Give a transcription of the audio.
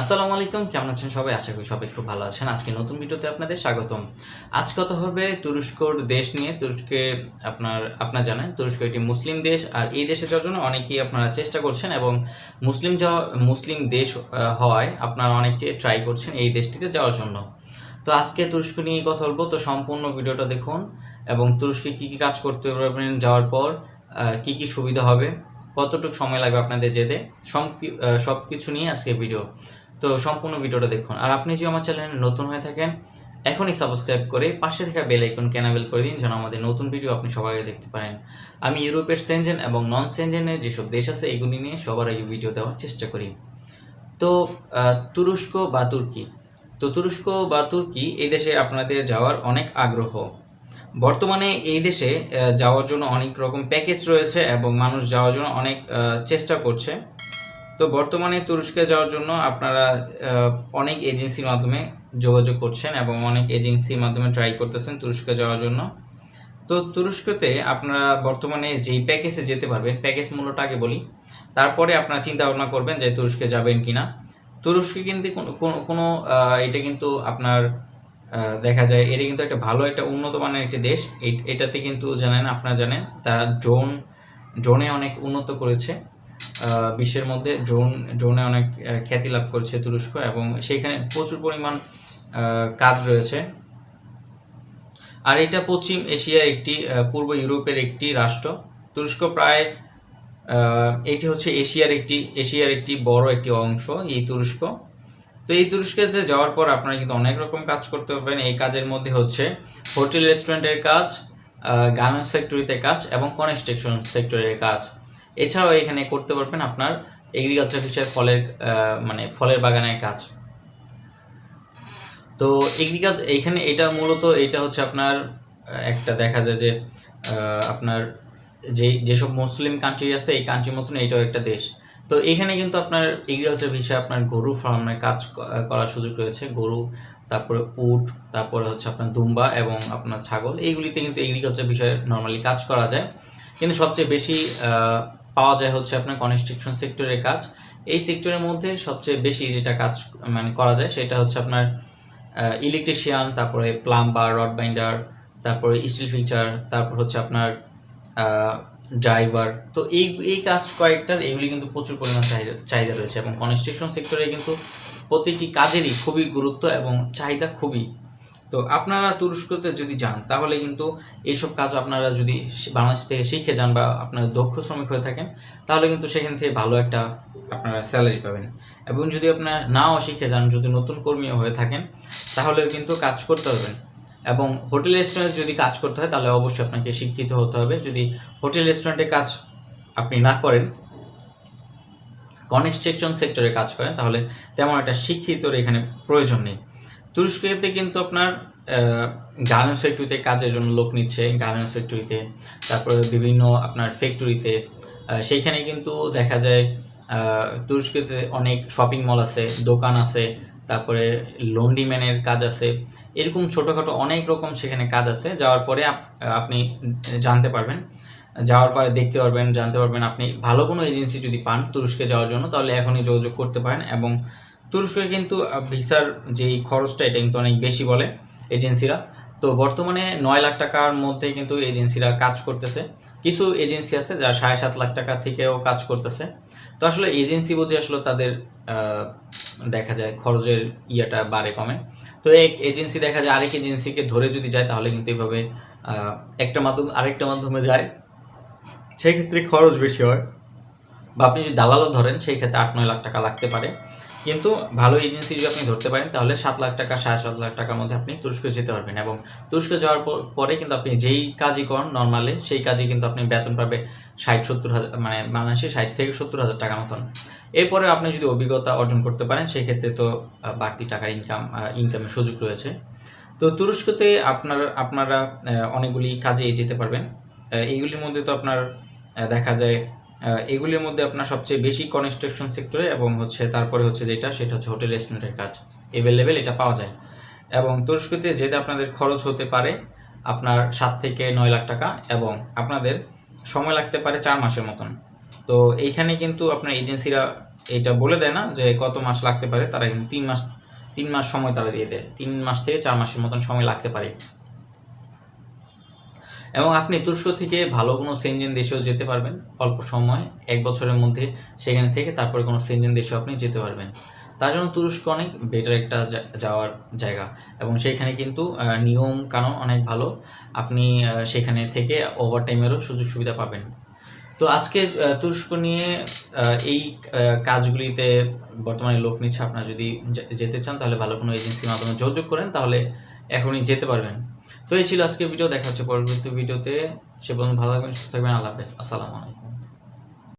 আসসালামু আলাইকুম, কেমন আছেন সবাই? আশা করি সবাই খুব ভালো আছেন। আজকে নতুন ভিডিওতে আপনাদের স্বাগতম। আজ কথা হবে তুরস্কর দেশ নিয়ে। তুরস্কে আপনার আপনার জানেন, তুরস্ক একটি মুসলিম দেশ, আর এই দেশে যাওয়ার জন্য অনেকেই আপনারা চেষ্টা করছেন এবং মুসলিম যাওয়া, মুসলিম দেশ হওয়ায় আপনারা অনেকে ট্রাই করছেন এই দেশটিতে যাওয়ার জন্য। তো আজকে তুরস্ক নিয়ে কথা বলব। তো সম্পূর্ণ ভিডিওটা দেখুন এবং তুরস্কে কী কী কাজ করতে পারবেন যাওয়ার পর কি কি সুবিধা হবে, কতটুকু সময় লাগবে আপনাদের যেতে সব কিছু নিয়ে আজকে ভিডিও। তো সম্পূর্ণ ভিডিওটা দেখুন। আর আপনি যদি আমার চ্যানেলে নতুন হয়ে থাকেন, এখনই সাবস্ক্রাইব করে পাশে থাকা বেল আইকন ক্যানাবেল করে দিন, যেন আমাদের নতুন ভিডিও আপনি সবার আগে দেখতে পারেন। আমি ইউরোপের সেনজেন এবং নন সেনজেনের যেসব দেশ আছে, এগুলি নিয়ে সবার আগে ভিডিও দেওয়ার চেষ্টা করি। তো তুরস্ক বা তুর্কি। তো তুরস্ক বা তুর্কি এই দেশে আপনাদের যাওয়ার অনেক আগ্রহ। বর্তমানে এই দেশে যাওয়ার জন্য অনেক রকম প্যাকেজ রয়েছে এবং মানুষ যাওয়ার জন্য অনেক চেষ্টা করছে। তো বর্তমানে তুরস্কে যাওয়ার জন্য আপনারা অনেক এজেন্সির মাধ্যমে যোগাযোগ করছেন এবং অনেক এজেন্সির মাধ্যমে ট্রাই করতেছেন তুরস্কে যাওয়ার জন্য। তো তুরস্কতে আপনারা বর্তমানে যেই প্যাকেজে যেতে পারবেন প্যাকেজ মূল্যটা আগে বলি, তারপরে আপনারা চিন্তা ভাবনা করবেন যে তুরস্কে যাবেন কিনা। তুরস্কে কিন্তু কোনো- এটা কিন্তু আপনার দেখা যায় এটা কিন্তু একটা ভালো একটা উন্নত মানের একটি দেশ। এটাতে কিন্তু জানেন, আপনারা জানেন, তারা ড্রোন ড্রোনে অনেক উন্নত করেছে। বিশ্বের মধ্যে ড্রোন ড্রোনে অনেক খ্যাতি লাভ করেছে তুরস্ক এবং সেখানে প্রচুর পরিমাণ কাজ রয়েছে। আর এটা পশ্চিম এশিয়ার একটি পূর্ব ইউরোপের একটি রাষ্ট্র। তুরস্ক প্রায় এটি হচ্ছে এশিয়ার একটি এশিয়ার একটি বড় একটি অংশ, এই তুরস্ক। তো এই তুরস্কেতে যাওয়ার পর আপনারা কিন্তু অনেক রকম কাজ করতে পারবেন। এই কাজের মধ্যে হচ্ছে হোটেল রেস্টুরেন্টের কাজ গার্মেন্টস ফ্যাক্টরিতে কাজ এবং কনস্ট্রাকশন সেক্টরের কাজ। এছাড়াও এখানে করতে পারবেন আপনার এগ্রিকালচার বিষয়ে ফলের মানে ফলের বাগানের কাজ। তো এগ্রিকালচার এখানে এটা মূলত, এটা হচ্ছে আপনার একটা দেখা যায় যে আপনার যে, যেসব মুসলিম কান্ট্রি আছে, এই কান্ট্রির মতন এটাও একটা দেশ। তো এখানে কিন্তু আপনার এগ্রিকালচার বিষয়ে আপনার গরু ফার্মের কাজ করার সুযোগ রয়েছে। গরু, তারপরে উট, তারপরে হচ্ছে আপনার দুম্বা এবং আপনার ছাগল। এইগুলিতে কিন্তু এগ্রিকালচার বিষয়ে নর্মালি কাজ করা যায়। কিন্তু সবচেয়ে বেশি পাওয়া যায় হচ্ছে আপনার কনস্ট্রাকশন সেক্টরের কাজ। এই সেক্টরের মধ্যে সবচেয়ে বেশি যেটা কাজ মানে করা যায় সেটা হচ্ছে আপনার ইলেকট্রিশিয়ান তারপরে প্লাম্বার রড বাইন্ডার তারপরে স্টিল ফিচার তারপর হচ্ছে আপনার ড্রাইভার তো এই এই কাজ কয়েকটার এগুলি কিন্তু প্রচুর পরিমাণ চাহিদা চাহিদা রয়েছে এবং কনস্ট্রাকশন সেক্টরে কিন্তু প্রতিটি কাজেরই খুবই গুরুত্ব এবং চাহিদা খুবই তো আপনারা তুরস্কতে যদি যান, তাহলে কিন্তু এইসব কাজ আপনারা যদি বাংলাদেশ থেকে শিখে যান বা আপনারা দক্ষ শ্রমিক হয়ে থাকেন, তাহলে কিন্তু সেখান থেকে ভালো একটা আপনারা স্যালারি পাবেন। এবং যদি আপনারা নাও শিখে যান, যদি নতুন কর্মীও হয়ে থাকেন তাহলেও কিন্তু কাজ করতে পারবেন। এবং হোটেল রেস্টুরেন্টে যদি কাজ করতে হয়, তাহলে অবশ্যই আপনাকে শিক্ষিত হতে হবে। যদি হোটেল রেস্টুরেন্টে কাজ আপনি না করেন কনস্ট্রাকশন সেক্টরে কাজ করেন, তাহলে তেমন একটা শিক্ষিতর এখানে প্রয়োজন নেই। তুরস্কতে কিন্তু আপনার গার্মেন্টস ফ্যাক্টরিতে কাজের জন্য লোক নিচ্ছে গার্মেন্টস ফ্যাক্টরিতে তারপরে বিভিন্ন আপনার ফ্যাক্টরিতে সেইখানে কিন্তু দেখা যায় তুরস্কতে অনেক শপিং মল আছে, দোকান আছে, তারপরে লন্ডিম্যানের কাজ আছে। এরকম ছোটোখাটো অনেক রকম সেখানে কাজ আছে, যাওয়ার পরে আপ- আপনি জানতে পারবেন। যাওয়ার পরে দেখতে পারবেন, জানতে পারবেন আপনি ভালো কোনো এজেন্সি যদি পান তুরস্কে যাওয়ার জন্য, তাহলে এখনই যোগাযোগ করতে পারেন এবং তুরস্কে কিন্তু ভিসার যেই খরচটা, এটা কিন্তু অনেক বেশি বলে এজেন্সিরা। তো বর্তমানে নয় লাখ টাকার মধ্যে কিন্তু এজেন্সিরা কাজ করতেছে। কিছু এজেন্সি আছে যারা সাড়ে সাত লাখ টাকা থেকেও কাজ করতেছে। তো আসলে এজেন্সি বুঝে আসলে তাদের দেখা যায় খরচের ইয়েটা বাড়ে কমে। তো এক এজেন্সি দেখা যায় আরেক এজেন্সিকে ধরে যদি যায়, তাহলে কিন্তু এইভাবে একটা মাধ্যম, আরেকটা মাধ্যমে যায়। সেক্ষেত্রে খরচ বেশি হয়। বা আপনি যদি দালালও ধরেন, সেই ক্ষেত্রে আট নয় লাখ টাকা লাগতে পারে। কিন্তু ভালো এজেন্সি যদি আপনি ধরতে পারেন, তাহলে সাত লাখ টাকা, সাড়ে সাত লাখ টাকার মধ্যে আপনি তুরস্কে যেতে পারবেন এবং তুরস্কে যাওয়ার পর- কিন্তু আপনি যেই কাজই করেন নর্মালি সেই কাজে কিন্তু আপনি বেতন পাবে ষাট, সত্তর হাজার মানে বাংলাদেশে ষাট থেকে সত্তর হাজার টাকা মতন। এরপরে আপনি যদি অভিজ্ঞতা অর্জন করতে পারেন, সেক্ষেত্রে তো বাড়তি টাকার ইনকাম ইনকামের সুযোগ রয়েছে। তো তুরস্কতে আপনার, আপনারা অনেকগুলি কাজে যেতে পারবেন। এইগুলির মধ্যে তো আপনার দেখা যায় এগুলির মধ্যে আপনার সবচেয়ে বেশি কনস্ট্রাকশন সেক্টরে এবং হচ্ছে তারপরে হচ্ছে যেটা, সেটা হচ্ছে হোটেল রেস্টুরেন্টের কাজ। এভেলেবেল এটা পাওয়া যায়। এবং তুরস্কতে যেতে আপনাদের খরচ হতে পারে আপনার সাত থেকে নয় লাখ টাকা এবং আপনাদের সময় লাগতে পারে চার মাসের মতন। তো এইখানে কিন্তু আপনার এজেন্সিরা এটা বলে দেয় না যে কত মাস লাগতে পারে, তারা কিন্তু তিন মাস তিন মাস সময় তারা দিয়ে দেয়। তিন মাস থেকে চার মাসের মতন সময় লাগতে পারে। এবং আপনি তুরস্ক থেকে ভালো কোনো সেনজেন দেশেও যেতে পারবেন। অল্প সময়, এক বছরের মধ্যে সেখানে থেকে তারপরে কোনো সেনজেন দেশেও আপনি যেতে পারবেন। তার জন্য তুরস্ক অনেক বেটার একটা যাওয়ার জায়গা। এবং সেখানে কিন্তু নিয়ম কানুন অনেক ভালো। আপনি সেখানে থেকে ওভার টাইমেরও সুযোগ সুবিধা পাবেন। তো আজকে তুরস্ক নিয়ে এই কাজগুলিতে বর্তমানে লোক নিচ্ছে। আপনারা যদি যেতে চান তাহলে ভালো কোনো এজেন্সির মাধ্যমে যোগাযোগ করেন। তাহলে এখনই যেতে পারবেন। তো এই ছিল আজকের ভিডিও দেখা হচ্ছে পরবর্তী ভিডিওতে সে পর্যন্ত ভালো থাকবেন, সুস্থ থাকবেন, আল্লাহ হাফেজ। আসসালামু আলাইকুম।